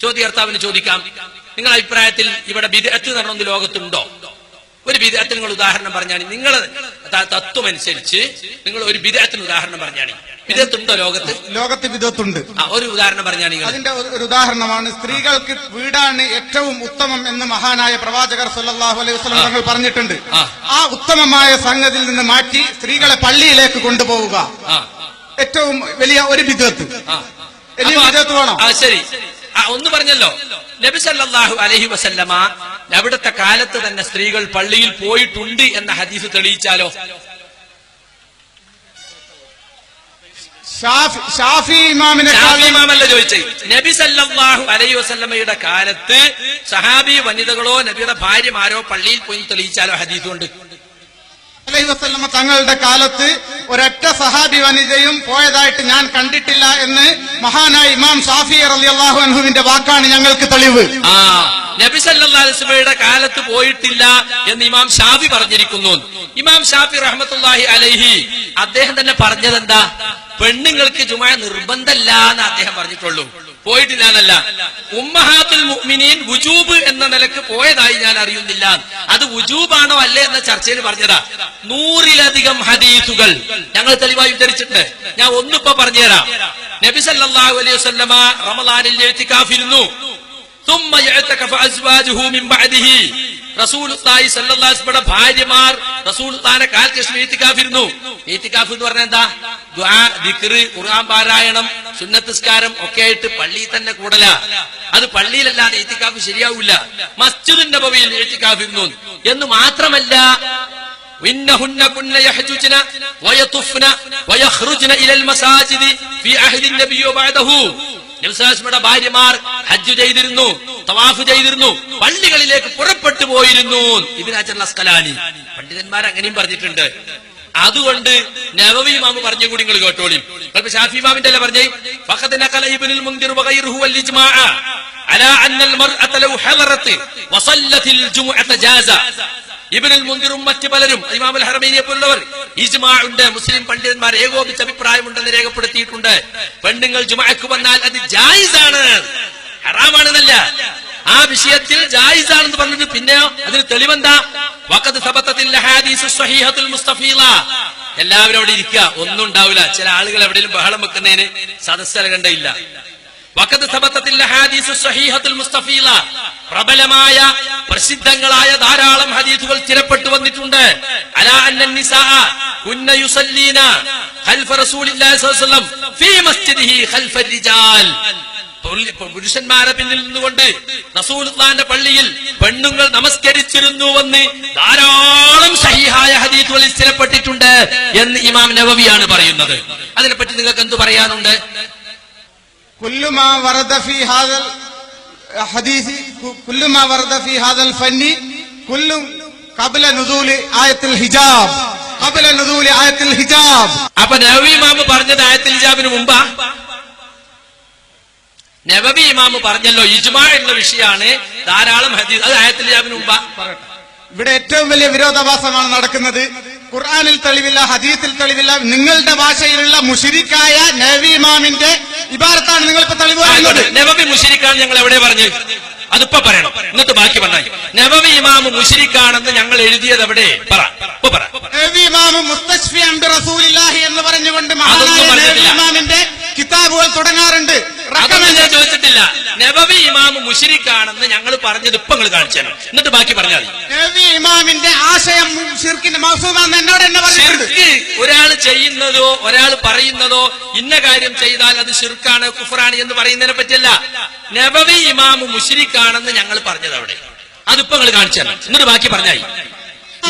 ചോദ്യകർത്താവിന് ചോദിക്കാം. നിങ്ങളുടെ അഭിപ്രായത്തിൽ ഇവിടെ വിദഗ്ധ നടന്നൊന്ന് ലോകത്തുണ്ടോ? ഒരു വിദഗ്ധത്തിന് നിങ്ങൾ ഉദാഹരണം പറഞ്ഞാണ്. നിങ്ങൾ തത്വം അനുസരിച്ച് നിങ്ങൾ ഒരു വിദഗ്ധത്തിന് ഉദാഹരണം പറഞ്ഞാണ്. വിദഗ്ധുണ്ടോ ലോകത്ത്? ലോകത്ത് വിധത്തുണ്ട് ഒരു ഉദാഹരണം പറഞ്ഞാണ് അതിന്റെ ഒരു ഉദാഹരണമാണ് സ്ത്രീകൾക്ക് വീടാണ് ഏറ്റവും ഉത്തമം എന്ന് മഹാനായ പ്രവാചകർ സല്ലല്ലാഹു അലൈഹി വസല്ലം തങ്ങൾ പറഞ്ഞിട്ടുണ്ട്. ആ. ഉത്തമമായ സംഗതിയിൽ നിന്ന് മാറ്റി സ്ത്രീകളെ പള്ളിയിലേക്ക് കൊണ്ടുപോവുക. ഏറ്റവും വലിയ ഒരു വിധത്ത് വിധത്ത് ശരി. ഒന്ന് പറഞ്ഞല്ലോ. നബി സല്ലല്ലാഹു അലൈഹി വസല്ലമ അവിടുത്തെ കാലത്ത് തന്നെ സ്ത്രീകൾ പള്ളിയിൽ പോയിട്ടുണ്ട് എന്ന ഹദീസ് തെളിയിച്ചാലോ? ഇമാമല്ല ചോദിച്ചേ? നബി അലൈഹി വസല്ലമയുടെ കാലത്ത് സഹാബി വനിതകളോ നബിയുടെ ഭാര്യമാരോ പള്ളിയിൽ പോയി തെളിയിച്ചാലോ ഹദീസ് കൊണ്ട് അലൈഹി വസല്ലമ തങ്ങളുടെ കാലത്ത് ഒരൊറ്റ സഹാബി വനിതയും പോയതായിട്ട് ഞാൻ കണ്ടിട്ടില്ല എന്ന് മഹാനായ ഇമാം സാഫി റളിയല്ലാഹു അൻഹുവിന്റെ വാക്കാണ് ഞങ്ങൾക്ക് തെളിവ്. ആ നബി കാലത്ത് പോയിട്ടില്ല എന്ന് ഇമാം ഷാഫി പറഞ്ഞിരിക്കുന്നു. ഇമാം ഷാഫി റഹ്മത്തുള്ളാഹി അലൈഹി അദ്ദേഹം തന്നെ പറഞ്ഞത് എന്താ പെണ്ണുങ്ങൾക്ക് ചുമ നിർബന്ധമല്ല എന്ന് അദ്ദേഹം പറഞ്ഞിട്ടുള്ളൂ. പോയിട്ടില്ല എന്നല്ല ഉമ്മഹാത്തുൽ മുഅ്മിനീൻ വുജൂബ് എന്ന നിലക്ക് പോയതായി ഞാൻ അറിയുന്നില്ല അത് വുജൂബാണോ അല്ലേ എന്ന ചർച്ചയിൽ പറഞ്ഞതാ നൂറിലധികം ഹദീസുകൾ ഞങ്ങൾ തെളിവായി ഉദ്ധരിച്ചിട്ടുണ്ട് ഞാൻ ഒന്നിപ്പോ പറഞ്ഞുതരാം നബി സല്ലല്ലാഹു അലൈഹി വസല്ലമ റമദാനിൽ എഴുത്തിക്കാഫിരുന്നു ثم يعتكف ازواجه من بعده റസൂൽ സല്ലല്ലാഹുയുടെ ഭാര്യമാർ റസൂൽ കാലത്ത് ശേഷം ഈത്തിക്കാഫിരുന്നു ഈത്തിക്കാഫ് എന്ന് പറഞ്ഞാൽ എന്താ ദുആ ദിക്റ് ഖുർആൻ പാരായണം സുന്നത്തിസ്കാരം ഒക്കെ ആയിട്ട് പള്ളിയിൽ തന്നെ കൂടല അത് പള്ളിയിലല്ലാതെ ഈത്തിക്കാഫ് ശരിയാവില്ല മസ്ജിദുൻ നബവിയിൽ ഈത്തിക്കാഫിരുന്നു എന്ന് മാത്രമല്ല إنهن كن يحججن ويطفن ويخرجن إلى المساجد في عهد النبي وبعده നബ്സാസ്മയുടെ ഭാര്യമാർ ഹജ്ജ് ചെയ്തിരുന്നു തവാഫ് ചെയ്തിരുന്നു. പള്ളികളിലേക്ക് പുറപ്പെട്ടു പോയിരുന്നു. ഇബിനാജൻ അസ്കലാനി. പണ്ഡിതന്മാർ അങ്ങനെയും പറഞ്ഞിട്ടുണ്ട്. അതുകൊണ്ട് നവവി മാമ പറഞ്ഞു കൂടി നിങ്ങൾ കേട്ടോളിയും ചിലപ്പോ ഷാഫി മാമിന്റെ അല്ല പറഞ്ഞേ? ഫഹദിനകല ഇബ്നുൽ മുൻകിർ വഗൈറുഹു വൽ ഇജ്മാഅ. അലാ അന്നൽ മർഅത ലൗ ഹദറത് വസല്ലത്തിൽ ജുമുഅത ജാസ. ഇബ്നുൽ മുൻകിറും മറ്റ് പലരും ഇമാം അൽ ഹറമീനെ പോലുള്ളവർ ഇജ്മാഉണ്ട് മുസ്ലിം പണ്ഡിതന്മാർ ഏകോപിച്ച അഭിപ്രായമുണ്ടെന്ന് രേഖപ്പെടുത്തിയിട്ടുണ്ട്. പെണ്ണുങ്ങൾ ജുമുഅക്ക് വന്നാൽ അത് ജായിസ് ആണ് ഹറാമാണെന്നല്ല ആ വിഷയത്തിൽ ജായിസാണെന്ന് പറഞ്ഞിട്ട് പിന്നെയോ അതിന് തെളിവെന്താ? എല്ലാവരും അവിടെ ഇരിക്കുക. ഒന്നും ഉണ്ടാവില്ല. ചില ആളുകൾ എവിടെയും ബഹളം വെക്കുന്നതിന് സദസ്സല കണ്ടയില്ല. പ്രബലമായ പ്രസിദ്ധങ്ങളായ ധാരാളം ഹദീസുകൾ സ്ഥിരപ്പെട്ടു വന്നിട്ടുണ്ട്. പുരുഷന്മാരെ പിന്നിൽ നിന്നുകൊണ്ട് റസൂൽഖാന്റെ പള്ളിയിൽ പെണ്ണുങ്ങൾ നമസ്കരിച്ചിരുന്നുവെന്ന് ധാരാളം സഹിഹായ ഹദീത്തുകളിൽ സ്ഥിരപ്പെട്ടിട്ടുണ്ട് എന്ന് ഇമാം നവവിയാണ് പറയുന്നത്. അതിനെപ്പറ്റി നിങ്ങൾക്ക് എന്തു പറയാനുണ്ട്? അപ്പൊ നവി പറഞ്ഞത് ആയത്തിൽ ഹിജാബിന് മുമ്പാ? നബവി ഇമാമ് പറഞ്ഞല്ലോ ഇജ്മാ എന്ന വിഷയമാണ് ധാരാളം ഹദീസ്. അത് ആയത്തിൽ ഇജാബിന് മുമ്പാ ഇവിടെ ഏറ്റവും വലിയ വിരോധാഭാസമാണ് നടക്കുന്നത്. ഖുർആനിൽ തെളിവില്ല ഹദീസിൽ തെളിവില്ല. നിങ്ങളുടെ ഭാഷയിലുള്ള മുഷിരിക്കായ നബി ഇമാമിന്റെ ഇബാരത്താണ് നിങ്ങൾ ഇപ്പൊ തെളിവ് പറയുന്നത്. നബവി മുഷിരിക്കാണ് ഞങ്ങൾ എവിടെ പറഞ്ഞു? അതിപ്പോ പറയണം. എന്നിട്ട് ബാക്കി പറഞ്ഞാൽ നബവി ഇമാമ് മുഷിരിക്കാണെന്ന് ഞങ്ങൾ എഴുതിയത് എവിടെ? പറ. ഇപ്പൊ പറ. നബി ഇമാമ് മുസ്തഷ്ഫി അംബി റസൂലില്ലാഹി എന്ന് പറഞ്ഞുകൊണ്ട് മഹാനായ നബി. ഇമാമിന്റെ കിതാബുകൾ തുടങ്ങാറുണ്ട്. അതൊന്നും ഞാൻ ചോദിച്ചിട്ടില്ല. നബവി ഇമാം മുഷിരിക്കാണെന്ന് ഞങ്ങൾ പറഞ്ഞത് ഇപ്പൊ നിങ്ങൾ കാണിച്ചു തരണം എന്നിട്ട് ബാക്കി പറഞ്ഞാൽ നബി ഇമാമിന്റെ ആശയം ഷിർക്കിന്റെ മൗസൂമാണെന്ന് എന്നോട് എന്നെ പറഞ്ഞു ഒരാൾ ചെയ്യുന്നതോ ഒരാൾ പറയുന്നതോ ഇന്ന കാര്യം ചെയ്താൽ അത് ഷിർക്കാണ് കുഫറാണ് എന്ന് പറയുന്നതിനെ പറ്റിയല്ല. നബവി ഇമാം മുഷിരിക്കാണെന്ന് ഞങ്ങൾ പറഞ്ഞത് അവിടെ. അതിപ്പോ നിങ്ങൾ കാണിച്ചു തരണം എന്നിട്ട് ബാക്കി പറഞ്ഞായി.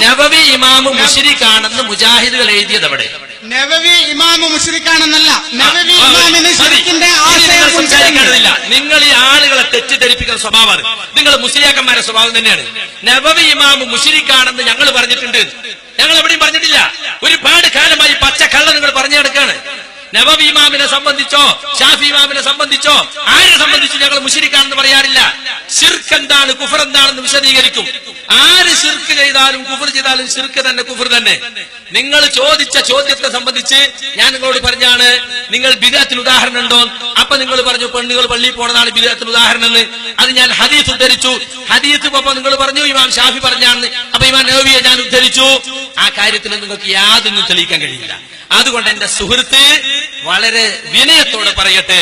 നബവി ഇമാം മുഷിരിക്കാണെന്ന് മുജാഹിദുകൾ എഴുതിയത് അവിടെ. നബവി ഇമാമ മുഷ്രിക്കാണെന്നല്ല. മതി, ഇമാമിന് ശരിക്കിന്റെ സംസാരിക്കേണ്ടതില്ല. നിങ്ങൾ ഈ ആളുകളെ തെറ്റിദ്ധരിപ്പിക്കുന്ന സ്വഭാവമാണ് നിങ്ങൾ മുസ്ലിയാക്കന്മാരുടെ സ്വഭാവം തന്നെയാണ്. നവവി ഇമാമ് മുഷിരിക്കാണെന്ന് ഞങ്ങൾ പറഞ്ഞിട്ടുണ്ട്. ഞങ്ങൾ എവിടെയും പറഞ്ഞിട്ടില്ല. ഒരുപാട് കാലമായി പച്ച കള്ള നിങ്ങൾ പറഞ്ഞു നടക്കാണ് നബവി ഇമാമിനെ സംബന്ധിച്ചോ ഷാഫി ഇമാമിനെ സംബന്ധിച്ചോ ആരെ സംബന്ധിച്ചോ ഞങ്ങൾ മുഷിരിക്കാണെന്ന് പറയാറില്ല. ഷിർക്ക് എന്താണ് കുഫർ എന്താണെന്ന് വിശദീകരിക്കും. ആര് ഷിർക്ക് ചെയ്താലും കുഫർ ചെയ്താലും ഷിർക്ക് തന്നെ കുഫർ തന്നെ. നിങ്ങൾ ചോദിച്ച ചോദ്യത്തെ സംബന്ധിച്ച് ഞാൻ നിങ്ങളോട് പറഞ്ഞാണ് നിങ്ങൾ ബിദാത്തിന് ഉദാഹരണം ഉണ്ടോ? അപ്പൊ നിങ്ങൾ പറഞ്ഞു പെണ്ണുകൾ പള്ളിയിൽ പോണതാണ് ബിദാത്തിന് ഉദാഹരണം എന്ന്. അത് ഞാൻ ഹദീസ് ഉദ്ധരിച്ചു. ഹദീസ് ഇപ്പൊ നിങ്ങൾ പറഞ്ഞു ഇമാം ഷാഫി പറഞ്ഞാണ്. അപ്പൊ ഇമാം നബിയെ ഞാൻ ഉദ്ധരിച്ചു. ആ കാര്യത്തിൽ നിങ്ങൾക്ക് യാതൊന്നും തെളിയിക്കാൻ കഴിയില്ല. അതുകൊണ്ട് എന്റെ സുഹൃത്ത് വളരെ വിനയത്തോടെ പറയട്ടെ.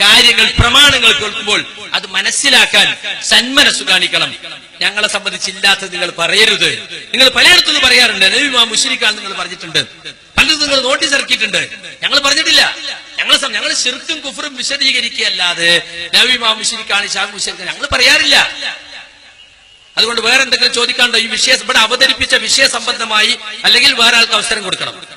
കാര്യങ്ങൾ പ്രമാണങ്ങൾ കേൾക്കുമ്പോൾ അത് മനസ്സിലാക്കാൻ സന്മനസ് കാണിക്കണം. ഞങ്ങളെ സംബന്ധിച്ചില്ലാത്തത് നിങ്ങൾ പറയരുത്. നിങ്ങൾ പലയിടത്തുനിന്ന് പറയാറുണ്ട്. നബിമാ മുഷിരിക്കാൻ നിങ്ങൾ പറഞ്ഞിട്ടുണ്ട്. പലരും നിങ്ങൾ നോട്ടീസ് ഇറക്കിയിട്ടുണ്ട്. ഞങ്ങൾ പറഞ്ഞിട്ടില്ല. ഞങ്ങൾ ഞങ്ങൾ ശിർക്കും കുഫറും വിശദീകരിക്കുകയല്ലാതെ നബിമാ മുഷിരിക്കാണ് ഷാബ് മുഷിരിക്കാൻ ഞങ്ങൾ പറയാറില്ല. അതുകൊണ്ട് വേറെ എന്തെങ്കിലും ചോദിക്കാണ്ടോ ഈ വിഷയം ഇവിടെ അവതരിപ്പിച്ച വിഷയ സംബന്ധമായി അല്ലെങ്കിൽ വേറെ ആൾക്ക് അവസരം കൊടുക്കണം.